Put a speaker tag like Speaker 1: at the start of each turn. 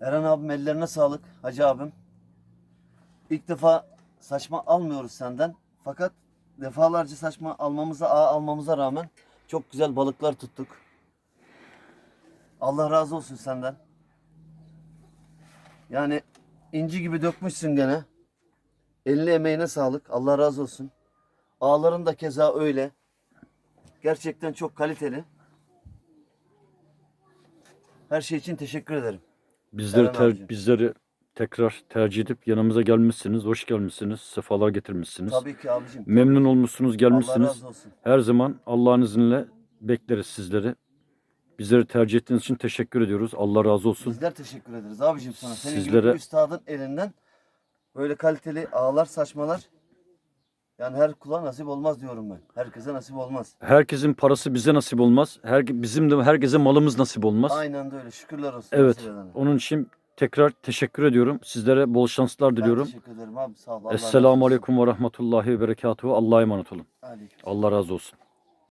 Speaker 1: Eren abim ellerine sağlık. Hacı abim. İlk defa saçma almıyoruz senden. Fakat defalarca saçma almamıza, ağ almamıza rağmen çok güzel balıklar tuttuk. Allah razı olsun senden. Yani inci gibi dökmüşsün gene. Eline emeğine sağlık. Allah razı olsun. Ağların da keza öyle. Gerçekten çok kaliteli. Her şey için teşekkür ederim.
Speaker 2: Bizleri
Speaker 1: Eren
Speaker 2: ter- bizleri tekrar tercih edip yanımıza gelmişsiniz. Hoş gelmişsiniz. Sefalar getirmişsiniz.
Speaker 1: Tabii ki abicim.
Speaker 2: Memnun olmuşsunuz,
Speaker 1: Allah
Speaker 2: gelmişsiniz.
Speaker 1: razı olsun.
Speaker 2: Her zaman Allah'ın izniyle bekleriz sizleri. Bizleri tercih ettiğiniz için teşekkür ediyoruz. Allah razı olsun.
Speaker 1: Bizler teşekkür ederiz abicim sana. Senin gibi
Speaker 2: Sizlere-
Speaker 1: bir üstadın elinden böyle kaliteli ağlar, saçmalar yani her kula nasip olmaz diyorum ben. Herkese nasip olmaz.
Speaker 2: Herkesin parası bize nasip olmaz. Her, bizim de herkese malımız nasip olmaz.
Speaker 1: Aynen de öyle. Şükürler olsun.
Speaker 2: Evet.
Speaker 1: nasip edene.
Speaker 2: Onun için tekrar teşekkür ediyorum. Sizlere bol şanslar
Speaker 1: Ben
Speaker 2: diliyorum.
Speaker 1: teşekkür ederim abi. Sağ ol. Allah razı
Speaker 2: Esselamu
Speaker 1: olsun.
Speaker 2: Aleyküm ve Rahmetullahi ve Berekatuhu. Allah'a emanet olun.
Speaker 1: Aleyküm.
Speaker 2: Allah razı olsun.